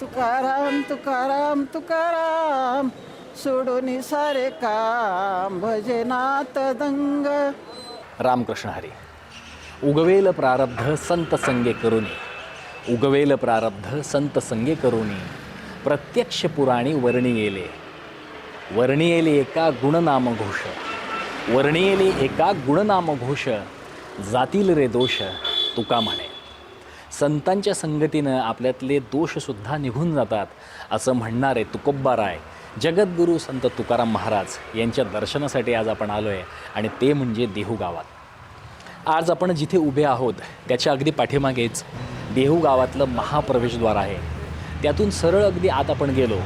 तुकाराम तुकाराम तुकाराम सोडून सारे काम. भजनात दंग. रामकृष्ण हरी. उगवेल प्रारब्ध संत संगे करुणे उगवेल प्रारब्ध संत संगे करुणे प्रत्यक्ष पुराणी वर्णियेले. वर्णियेले एका गुणनामघोष. वर्णियेले एका गुणनामघोष. जातील रे दोष तुका म्हणे. संतांच्या संगतीनं आपल्यातले दोषसुद्धा निघून जातात असं म्हणणारे तुकोब्बाराय जगद्गुरू संत तुकाराम महाराज यांच्या दर्शनासाठी आज आपण आलो आहे आणि ते म्हणजे देहू गावात. आज आपण जिथे उभे आहोत त्याच्या अगदी पाठीमागेच देहू गावातलं महाप्रवेशद्वार आहे. त्यातून सरळ अगदी आत आपण गेलो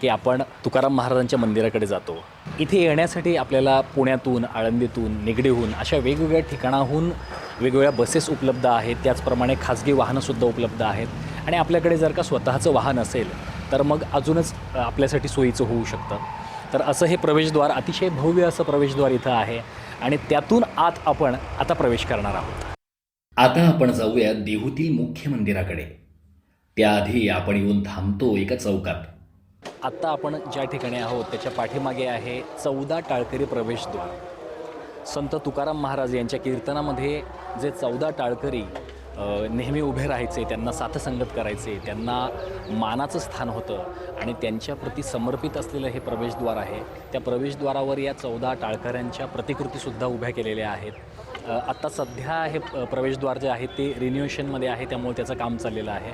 की आपण तुकाराम महाराजांच्या मंदिराकडे जातो. इथे येण्यासाठी आपल्याला पुण्यातून आळंदीतून निगडीहून अशा वेगवेगळ्या ठिकाणाहून वेगवेगळ्या बसेस उपलब्ध आहेत. त्याचप्रमाणे खाजगी वाहनंसुद्धा उपलब्ध आहेत. आणि आपल्याकडे जर का स्वतःचं वाहन असेल तर मग अजूनच आपल्यासाठी सोयीचं होऊ शकतं. तर असं हे प्रवेशद्वार अतिशय भव्य असं प्रवेशद्वार इथं आहे. आणि त्यातून आत आपण आता प्रवेश करणार आहोत. आता आपण जाऊया देहूतील मुख्य मंदिराकडे. त्याआधी आपण येऊन थांबतो एका चौकात. आत्ता आपण ज्या ठिकाणी आहोत त्याच्या पाठीमागे आहे चौदा टाळकरी प्रवेशद्वार. संत तुकाराम महाराज यांच्या कीर्तनामध्ये जे चौदा टाळकरी नेहमी उभे राहायचे त्यांना साथसंगत करायचे त्यांना मानाचं स्थान होतं आणि त्यांच्याप्रती समर्पित असलेलं हे प्रवेशद्वार आहे त्या प्रवेशद्वारावर या चौदा टाळकऱ्यांच्या प्रतिकृतीसुद्धा उभ्या केलेल्या आहेत. आत्ता सध्या हे प्रवेशद्वार जे आहे ते रिन्युएशनमध्ये आहे त्यामुळे त्याचं काम चाललेलं आहे.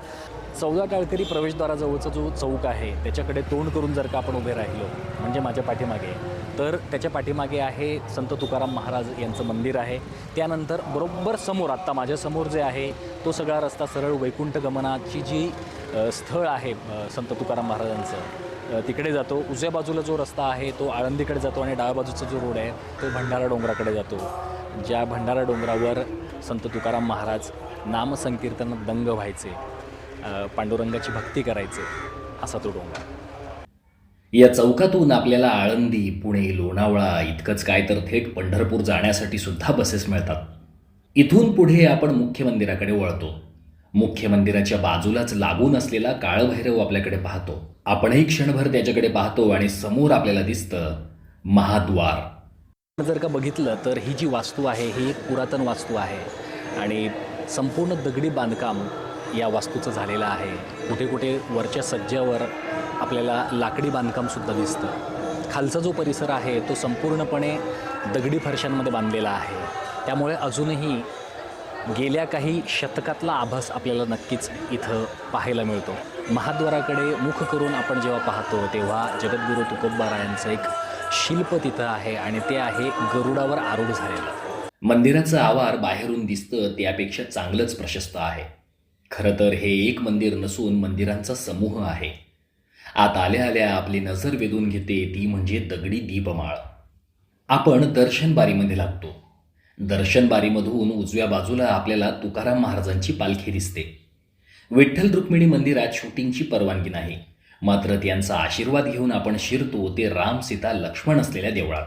चौदा काळकरी प्रवेशद्वाराजवळचा जो चौक आहे त्याच्याकडे तोंड करून जर का आपण उभे राहिलो म्हणजे माझ्या पाठीमागे तर त्याच्या पाठीमागे आहे संत तुकाराम महाराज यांचं मंदिर आहे. त्यानंतर बरोबर समोर आत्ता माझ्यासमोर जे आहे तो सगळा रस्ता सरळ वैकुंठ गमनाची जी स्थळ आहे संत तुकाराम महाराजांचं तिकडे जातो. उजव्या बाजूला जो रस्ता आहे तो आळंदीकडे जातो आणि डाव्या बाजूचा जो रोड आहे तो भंडारा डोंगराकडे जातो. ज्या भंडारा डोंगरावर संत तुकाराम महाराज नामसंकीर्तन दंग व्हायचे. पांडुरंगाची भक्ती करायचे असा तो डोंगर. या चौकातून आपल्याला आळंदी पुणे लोणावळा इतकंच काय तर थेट पंढरपूर जाण्यासाठी सुद्धा बसेस मिळतात. इथून पुढे आपण मुख्य मंदिराकडे वळतो. मुख्य मंदिराच्या बाजूलाच लागून असलेला काळभैरव आपल्याकडे पाहतो. आपणही क्षणभर त्याच्याकडे पाहतो आणि समोर आपल्याला दिसतं महाद्वार. जर का बघितलं तर ही जी वास्तू आहे ही एक पुरातन वास्तू आहे. आणि संपूर्ण दगडी बांधकाम या वास्तूचं झालेलं आहे. कुठे कुठे वरच्या सज्जावर आपल्याला लाकडी बांधकामसुद्धा दिसतं. खालचा जो परिसर आहे तो संपूर्णपणे दगडी फरशांमध्ये बांधलेला आहे. त्यामुळे अजूनही गेल्या काही शतकातला आभास आपल्याला नक्कीच इथं पाहायला मिळतो. महाद्वाराकडे मुख करून आपण जेव्हा पाहतो तेव्हा जगद्गुरू तुकोबारायांचं एक शिल्प तिथं आहे आणि ते आहे गरुडावर आरूढ झालेलं. मंदिराचं आवार बाहेरून दिसतं त्यापेक्षा चांगलंच प्रशस्त आहे. खरं तर हे एक मंदिर नसून मंदिरांचा समूह आहे. आत आल्या आल्या आपली नजर वेधून घेते ती म्हणजे दगडी दीपमाळ. आपण दर्शनबारीमध्ये लागतो. दर्शनबारीमधून उजव्या बाजूला आपल्याला तुकाराम महाराजांची पालखी दिसते. विठ्ठल रुक्मिणी मंदिरात शूटिंगची परवानगी नाही. मात्र त्यांचा आशीर्वाद घेऊन आपण शिरतो ते राम सीता लक्ष्मण असलेल्या देवळात.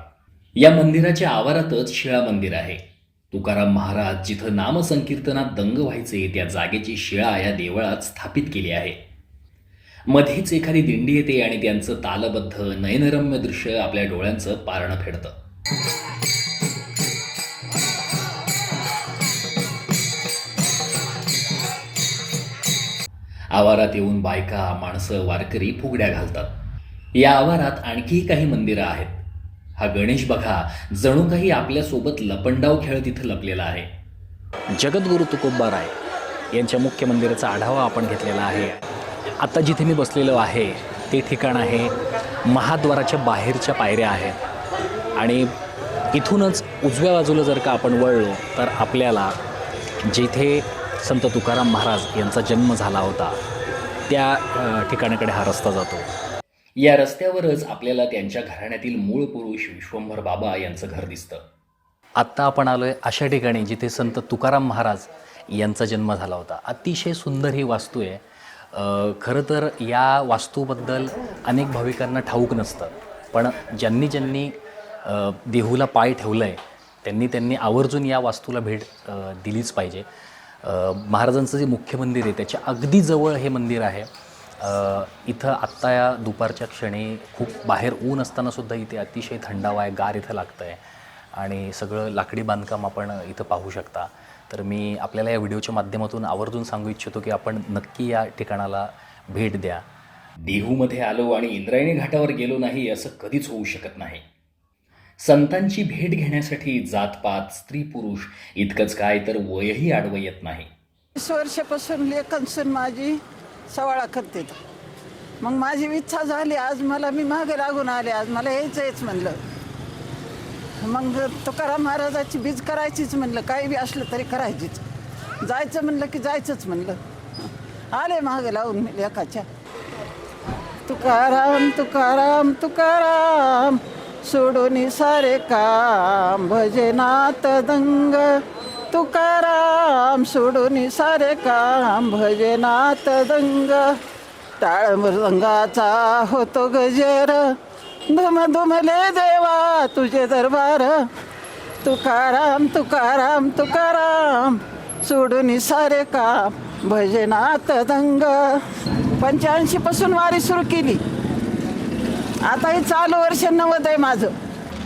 या मंदिराच्या आवारातच शिळा मंदिर आहे. तुकाराम महाराज जिथं नामसंकीर्तनात दंग व्हायचे त्या जागेची शिळा या देवळात स्थापित केली आहे. मध्येच एखादी दिंडी येते आणि त्यांचं तालबद्ध नयनरम्य दृश्य आपल्या डोळ्यांचं पारणं फेडतं. आवारात येऊन बायका माणसं वारकरी फुगड्या घालतात. या आवारात आणखी काही मंदिरं आहेत. हा गणेश बघा जणू काही आपल्यासोबत लपंडाव खेळ तिथं लपलेला आहे. जगद्गुरू तुकोबाराय यांच्या मुख्य मंदिराचा आढावा आपण घेतलेला आहे. आत्ता जिथे मी बसलेलो आहे ते ठिकाण आहे महाद्वाराच्या बाहेरच्या पायऱ्या आहेत. आणि इथूनच उजव्या बाजूला जर का आपण वळलो तर आपल्याला जिथे संत तुकाराम महाराज यांचा जन्म झाला होता त्या ठिकाणाकडे हा रस्ता जातो. या रस्त्यावरच आपल्याला त्यांच्या घराण्यातील मूळ पुरुष विश्वंभर बाबा यांचं घर दिसतं. आत्ता आपण आलो आहे अशा ठिकाणी जिथे संत तुकाराम महाराज यांचा जन्म झाला होता. अतिशय सुंदर ही वास्तू आहे. खरं तर या वास्तूबद्दल अनेक भाविकांना ठाऊक नसतं. पण ज्यांनी ज्यांनी देहूला पाय ठेवलं आहे त्यांनी त्यांनी आवर्जून या वास्तूला भेट दिलीच पाहिजे. महाराजांचं जे मुख्य मंदिर आहे त्याच्या अगदी जवळ हे मंदिर आहे. इथं आत्ता या दुपारच्या क्षणी खूप बाहेर ऊन असतानासुद्धा इथे अतिशय थंडावा आहे गार इथं लागतं आहे आणि सगळं लाकडी बांधकाम आपण इथं पाहू शकता. तर मी आपल्याला या व्हिडिओच्या माध्यमातून आवर्जून सांगू इच्छितो की आपण नक्की या ठिकाणाला भेट द्या. देहूमध्ये आलो आणि इंद्रायणी घाटावर गेलो नाही असं कधीच होऊ शकत नाही. संतांची भेट घेण्यासाठी जातपात स्त्री पुरुष इतकंच काय तर वयही आडवं येत नाही. वीस वर्षापासून लेखनसून माझी सवाळा करते मग माझी इच्छा झाली आज मला मी मागे लागून आले आज मला यायचंच म्हणलं. मग तुकाराम महाराजाची बीज करायचीच म्हणलं काही बी असलं तरी करायचीच. जायचं म्हणलं की जायचंच म्हणलं. आले मागे लावून मी लेखाच्या तुकाराम तुकाराम तुकाराम सोडून सारे काम भजनात दंग. तुकाराम सोडून सारे काम भजनात दंग. टाळ मृदंगाचा होतो गजर. धुम धुमले देवा तुझे दरबार. तुकाराम तुकाराम तुकाराम सोडून सारे काम भजनात दंग. पंच्याऐंशी पासून वारी सुरू केली. आता हे चालू वर्ष नव्वद आहे माझं.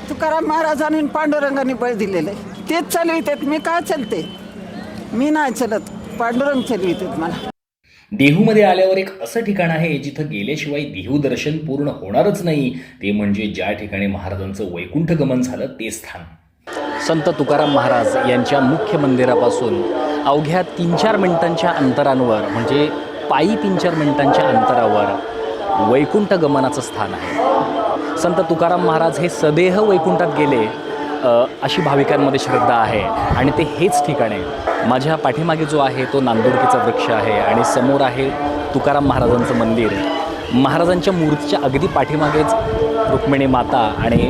तुकाराम महाराजांनी पांडुरंगाने बळ दिलेलं आहे. तेच चालवितात मी का चलते? मी नाही चलत. पांडुरंग चालवितात मला. देहूमध्ये आल्यावर एक असं ठिकाण आहे जिथं गेल्याशिवाय देहू दर्शन पूर्ण होणारच नाही. ते म्हणजे ज्या ठिकाणी महाराजांचं वैकुंठ गमन झालं ते स्थान. संत तुकाराम महाराज यांच्या मुख्य मंदिरापासून अवघ्या तीन चार मिनिटांच्या अंतरांवर म्हणजे पायी तीन चार मिनिटांच्या अंतरावर वैकुंठ गमनाचं स्थान आहे. संत तुकाराम महाराज हे सदेह वैकुंठात गेले. अशी भाविकांमध्ये श्रद्धा आहे. आणि ते हेच ठिकाण आहे. माझ्या पाठीमागे जो आहे तो नांदुरकीचा वृक्ष आहे आणि समोर आहे तुकाराम महाराजांचं मंदिर. महाराजांच्या मूर्तीच्या अगदी पाठीमागेच रुक्मिणी माता आणि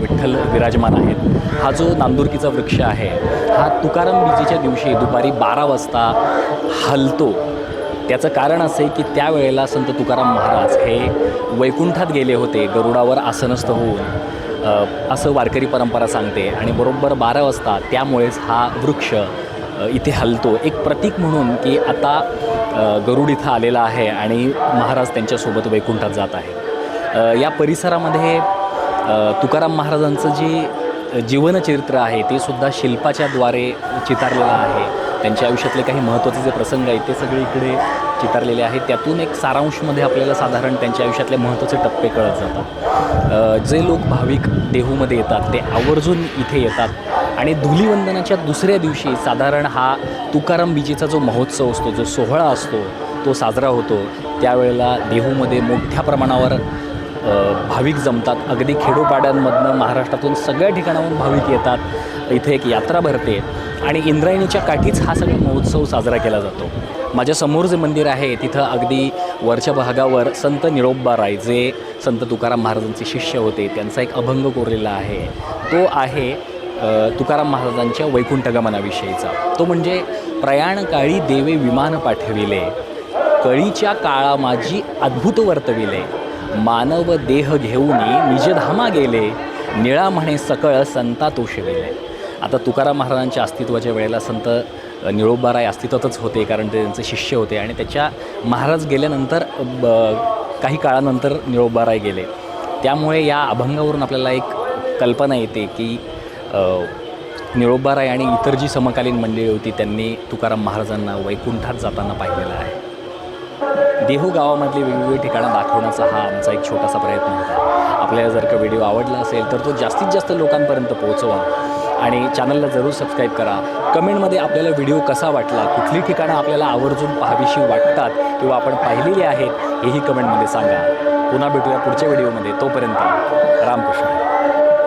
विठ्ठल विराजमान आहेत. हा जो नांदुरकीचा वृक्ष आहे हा तुकाराम बीजेच्या दिवशी दुपारी बारा वाजता हलतो. त्याचं कारण असं आहे की त्यावेळेला संत तुकाराम महाराज हे वैकुंठात गेले होते गरुडावर आसनस्थ होऊन. असं वारकरी परंपरा सांगते. आणि बरोबर बारा वाजता त्यामुळेच हा वृक्ष इथे हलतो. एक प्रतीक म्हणून की आता गरुड इथं आलेला आहे आणि महाराज त्यांच्यासोबत वैकुंठात जात आहे. या परिसरामध्ये तुकाराम महाराजांचं जे जीवनचरित्र आहे ते सुद्धा शिल्पाच्या द्वारे चितारलेलं आहे. त्यांच्या आयुष्यातले काही महत्त्वाचे जे प्रसंग आहेत ते सगळे इकडे चितारलेले आहेत. त्यातून एक सारांशमध्ये आपल्याला साधारण त्यांच्या आयुष्यातले महत्त्वाचे टप्पे कळत जातात. जे लोक भाविक देहूमध्ये येतात ते आवर्जून इथे येतात. आणि धुलीवंदनाच्या दुसऱ्या दिवशी साधारण हा तुकाराम बीजेचा जो महोत्सव असतो जो सोहळा असतो तो साजरा होतो. त्यावेळेला देहूमध्ये मोठ्या प्रमाणावर भाविक जमतात. अगदी खेडोपाड्यांमधनं महाराष्ट्रातून सगळ्या ठिकाणाहून भाविक येतात. इथे एक यात्रा भरते. आणि इंद्रायणीच्या काठीच हा सगळा महोत्सव साजरा केला जातो. माझ्यासमोर जे मंदिर आहे तिथं अगदी वरच्या भागावर संत निरोबाराय जे संत तुकाराम महाराजांचे शिष्य होते त्यांचा एक अभंग कोरलेला आहे. तो आहे तुकाराम महाराजांच्या वैकुंठगमनाविषयीचा. तो म्हणजे प्रयाणकाळी देवे विमान पाठविले. कळीच्या काळा माझी अद्भुत वर्तविले. मानव देह घेऊन निजधामा गेले. निळा म्हणे सकळ संता तो शिविले आता तुकाराम महाराजांच्या अस्तित्वाच्या वेळेला संत निळोबाराय अस्तित्वातच होते कारण ते त्यांचे शिष्य होते आणि त्याच्या महाराज गेल्यानंतर ब काही काळानंतर निळोबाराय गेले. त्यामुळे या अभंगावरून आपल्याला एक कल्पना येते की निळोबाराय आणि इतर जी समकालीन मंडळी होती त्यांनी तुकाराम महाराजांना वैकुंठात जाताना पाहिलेलं आहे. देहू गावामधली वेगवेगळी ठिकाणं दाखवण्याचा हा आमचा एक छोटासा प्रयत्न होता. आपल्याला जर का व्हिडिओ आवडला असेल तर तो जास्तीत जास्त लोकांपर्यंत पोहोचवा. आणि चॅनलला जरूर सबस्क्राईब करा. कमेंटमध्ये आपल्याला व्हिडिओ कसा वाटला कुठली ठिकाणं आपल्याला आवर्जून पाहावीशी वाटतात किंवा आपण पाहिलेली आहेत हेही कमेंटमध्ये सांगा. पुन्हा भेटूया पुढच्या व्हिडिओमध्ये तोपर्यंत रामकृष्ण.